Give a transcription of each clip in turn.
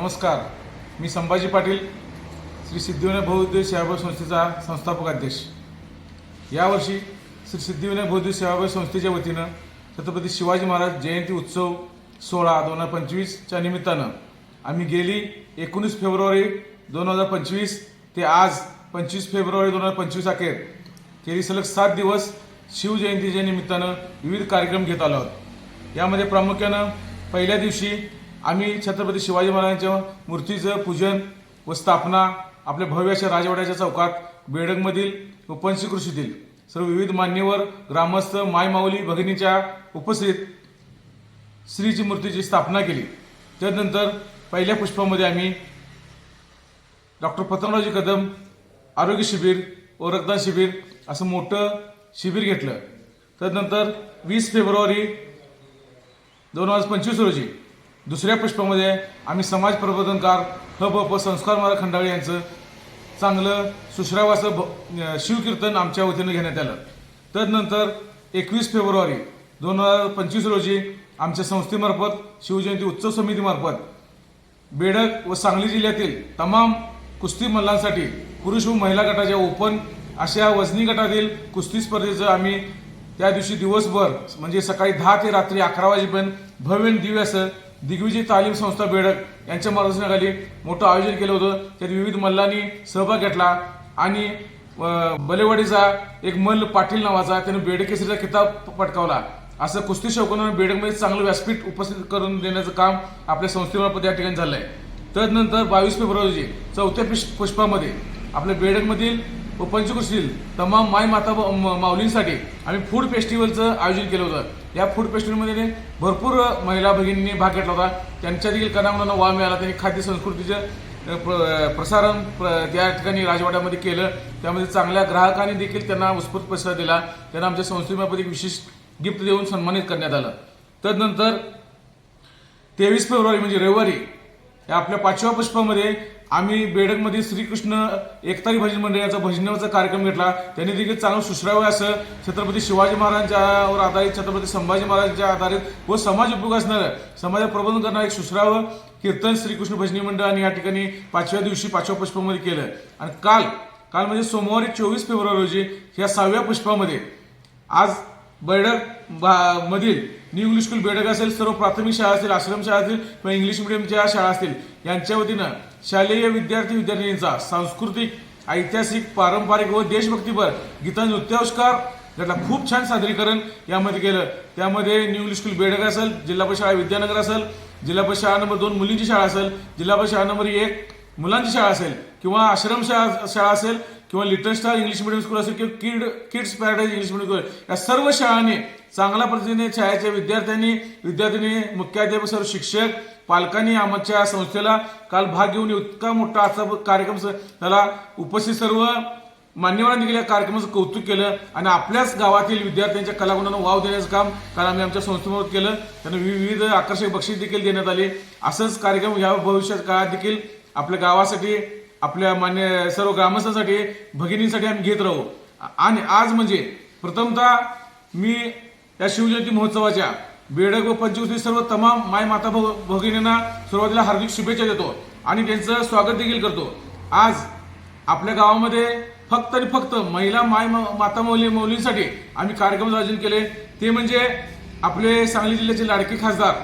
नमस्कार. मी संभाजी पाटील श्री सिद्धिविनायक बहुउद्योग सेवाभावी संस्थेचा संस्थापक अध्यक्ष. यावर्षी श्री सिद्धिविनायक बहुउद्योग सेवाभावी संस्थेच्या वतीनं छत्रपती शिवाजी महाराज जयंती उत्सव सोळा दोन हजार पंचवीसच्या निमित्तानं आम्ही गेली एकोणीस फेब्रुवारी दोन हजार पंचवीस ते आज पंचवीस फेब्रुवारी दोन हजार पंचवीस अखेर. गेली सलग सात दिवस शिवजयंतीच्या निमित्तानं विविध कार्यक्रम घेत आलो आहोत. यामध्ये प्रामुख्यानं पहिल्या दिवशी आम्ही छत्रपती शिवाजी महाराजांच्या मूर्तीचं पूजन व स्थापना आपल्या भव्याच्या राजवाड्याच्या चौकात बेडगमधील व पंचकृषीतील सर्व विविध मान्यवर ग्रामस्थ मायमाऊली भगिनीच्या उपस्थित श्रीची मूर्तीची स्थापना केली. त्यानंतर पहिल्या पुष्पामध्ये आम्ही डॉक्टर पतंगरावजी कदम आरोग्य शिबिर व रक्तदान शिबिर असं मोठं शिबिर घेतलं. त्यानंतर वीस फेब्रुवारी दोन हजार पंचवीस रोजी दुसऱ्या पुष्पामध्ये आम्ही समाज प्रबोधनकार ह ब प संस्कार महाराज खंडाळे यांचं चांगलं सुश्रावाचं भ- शिवकीर्तन आमच्या वतीनं घेण्यात आलं. तदनंतर एकवीस फेब्रुवारी दोन हजार पंचवीस रोजी आमच्या संस्थेमार्फत शिवजयंती उत्सव समितीमार्फत बेडक व सांगली जिल्ह्यातील तमाम कुस्ती मल्लांसाठी पुरुष व महिला गटाच्या ओपन अशा वजनी गटातील कुस्ती स्पर्धेचं आम्ही त्या दिवशी दिवसभर म्हणजे सकाळी दहा ते रात्री अकरा वाजेपर्यंत भव्य दिव्य असं दिग्विजय तालीम संस्था बेडक यांच्या मार्गदर्शनाखाली मोठं आयोजन केलं होतं. त्यात विविध मल्लांनी सहभाग घेतला आणि बलेवाडीचा एक मल्ल पाटील नावाचा त्याने बेडकेसरीचा किताब पटकावला. असं कुस्ती शौकांना बेडकमध्ये चांगलं व्यासपीठ उपस्थित करून देण्याचं काम आपल्या संस्थेमार्फत या ठिकाणी झालंय. तदनंतर बावीस फेब्रुवारी रोजी चौथ्या पुष्पामध्ये आपल्या बेडकमधील व पंचकृषीतील तमाम माय माता म- माऊलींसाठी आम्ही फूड फेस्टिवलचं आयोजन केलं होतं. या फूड फेस्टिवलमध्ये भरपूर महिला भगिनींनी भाग घेतला होता. त्यांच्या देखील कणामनांना वाव मिळाला. त्यांनी खाद्य संस्कृतीचं प्र- प्रसारण प्र- त्या ठिकाणी राजवाड्यामध्ये केलं. त्यामध्ये चांगल्या ग्राहकांनी देखील त्यांना उत्स्फूर्त प्रतिसाद दिला. त्यांना आमच्या संस्थेमार्फत एक विशेष गिफ्ट देऊन सन्मानित करण्यात आलं. तदनंतर तेवीस फेब्रुवारी म्हणजे रविवारी या आपल्या पाचव्या पुष्पामध्ये आम्ही बेडकमध्ये श्रीकृष्ण एकतारी भजन मंडळाचा भजनाचा कार्यक्रम घेतला. त्यांनी देखील चांगलं सुश्रावं असं छत्रपती शिवाजी महाराजांच्यावर आधारित छत्रपती संभाजी महाराजांच्या आधारित व समाज उपयोग असणारं समाजात प्रबोधन करणारं एक सुश्राव कीर्तन श्रीकृष्ण भजनी मंडळाने या ठिकाणी पाचव्या दिवशी पाचव्या पुष्पामध्ये केलं. आणि काल काल म्हणजे सोमवारी चोवीस फेब्रुवारी रोजी या सहाव्या पुष्पामध्ये आज बैडक भा- मधील न्यू इंग्लिश स्कूल बेडग असेल सर्व प्राथमिक शाळा असतील आश्रम शाळा असतील किंवा इंग्लिश मिडियमच्या शाळा असतील यांच्या वतीनं शालेय विद्यार्थी विद्यार्थिनींचा सांस्कृतिक ऐतिहासिक पारंपरिक व देशभक्तीपर गीता नृत्याविष्कार त्यातला खूप छान सादरीकरण यामध्ये केलं. त्यामध्ये न्यू इंग्लिश स्कूल बेडग असेल जिल्हा परिषद शाळा विद्यानगर असेल जिल्हा परिषद शाळा नंबर दोन मुलींची शाळा असेल जिल्हा परिषद शाळा नंबर एक मुलांची शाळा असेल किंवा आश्रम शाळा शाळा असेल किंवा little star English medium school असेल किंवा kid kids paradise English medium school या सर्व शाळांनी चांगल्या पद्धतीने शाळेच्या विद्यार्थ्यांनी विद्यार्थ्यांनी मुख्याध्यापक सर्व शिक्षक पालकांनी आमच्या संस्थेला काल भाग घेऊन इतका मोठा असा कार्यक्रम त्याला उपस्थित सर्व मान्यवरांनी देखील कार्यक्रमाचं कौतुक केलं आणि आपल्याच गावातील विद्यार्थ्यांच्या कलागुणांना वाव देण्याचं काम काल आम्ही आमच्या संस्थेमध्ये केलं. त्यांना विविध आकर्षक बक्षीस देखील देण्यात आले. असंच कार्यक्रम या भविष्यात काळात देखील आपल्या गावासाठी आपल्या मान्य सर्व ग्रामस्थांसाठी भगिनींसाठी आम्ही घेत राहू. आणि आज म्हणजे प्रथमतः मी या शिवजयंती महोत्सवाच्या बेडक व पंचवटी सर्व तमाम माय माता भगिनींना सुरुवातीला हार्दिक शुभेच्छा देतो आणि त्यांचं स्वागत देखील करतो. आज आपल्या गावामध्ये फक्त आणि फक्त महिला माय माता मौली मौलींसाठी आम्ही कार्यक्रम आयोजन केले. ते म्हणजे आपले सांगली जिल्ह्याचे लाडके खासदार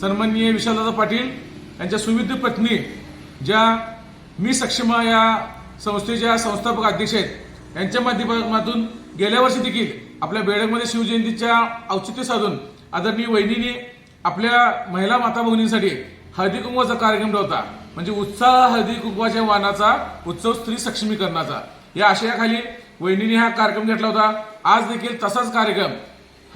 सन्माननीय विशालदादा पाटील यांच्या सुविध पत्नी ज्या मी सक्षम या संस्थेच्या संस्थापक अध्यक्ष आहेत. यांच्या माध्यमातून गेल्या वर्षी देखील आपल्या बेडकमध्ये शिवजयंतीच्या औचित्य साधून आदरणीय वहिनीने आपल्या महिला माता भगिनींसाठी हळदी कुंकवाचा कार्यक्रम ठेवता म्हणजे उत्साह हळदी कुंकवाच्या वाहनाचा उत्सव स्त्री सक्षमीकरणाचा. या आशयाखाली वहिनीने हा कार्यक्रम घेतला होता. आज देखील तसाच कार्यक्रम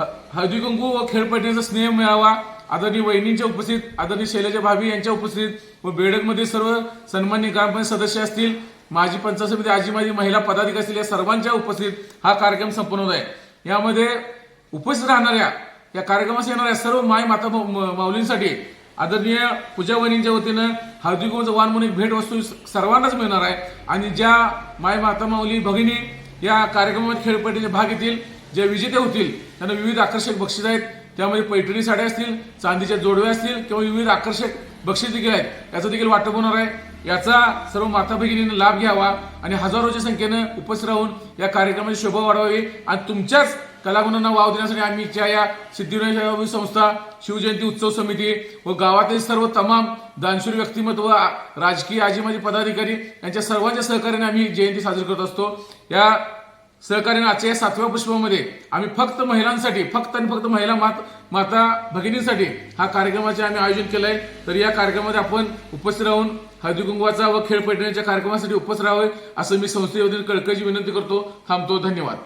ह- हळदी कुंकू व खेळपट्टीचा स्नेह मिळावा आदरणीय वहिनींच्या उपस्थित आदरणीय शैलजा भाभी यांच्या उपस्थित व बेडकमध्ये सर्व सन्मान्य ग्रामपंचायत सदस्य असतील माजी पंचायत समिती आजी माजी महिला पदाधिकारी असतील या सर्वांच्या उपस्थित हा कार्यक्रम संपन्न होत आहे. यामध्ये उपस्थित राहणाऱ्या या कार्यक्रमास येणाऱ्या सर्व माय माता म- माऊलींसाठी आदरणीय पूजा वहिनींच्या वतीनं हळदी वान म्हणून एक भेट वस्तू सर्वांनाच मिळणार आहे. आणि ज्या माय माता माऊली भगिनी या कार्यक्रमात खेळपट्टीचे भाग घेतील जे विजेते होतील त्यांना विविध आकर्षक बक्षीस आहेत. त्यामध्ये पैठणी साड्या असतील चांदीच्या जोडव्या असतील किंवा विविध आकर्षक बक्षीस देखील आहेत. याचं देखील वाटप होणार आहे. याचा सर्व माता भगिनींनी लाभ घ्यावा आणि हजारोच्या संख्येनं उपस्थित राहून या कार्यक्रमाची शोभा वाढवावी. आणि तुमच्याच कलागुणांना वाव देण्यासाठी आम्हीच्या या सिद्धिविनायक संस्था शिवजयंती उत्सव समिती व गावातील सर्व तमाम दानशूर व्यक्तिमत्व राजकीय आजीमाजी पदाधिकारी यांच्या सर्वांच्या सहकार्याने आम्ही जयंती साजरी करत असतो. या सहकार्याने आजच्या या सातव्या पुष्पामध्ये आम्ही फक्त महिलांसाठी फक्त आणि फक्त महिला मात माता भगिनींसाठी हा कार्यक्रमाचे आम्ही आयोजन केलं आहे तर या कार्यक्रमामध्ये आपण उपस्थित राहून हळदी कुंकवाचा व खेळ पैठणीच्या कार्यक्रमासाठी उपस्थित राहावे असं मी संस्थेवरील कळकळीची विनंती करतो. थांबतो. धन्यवाद.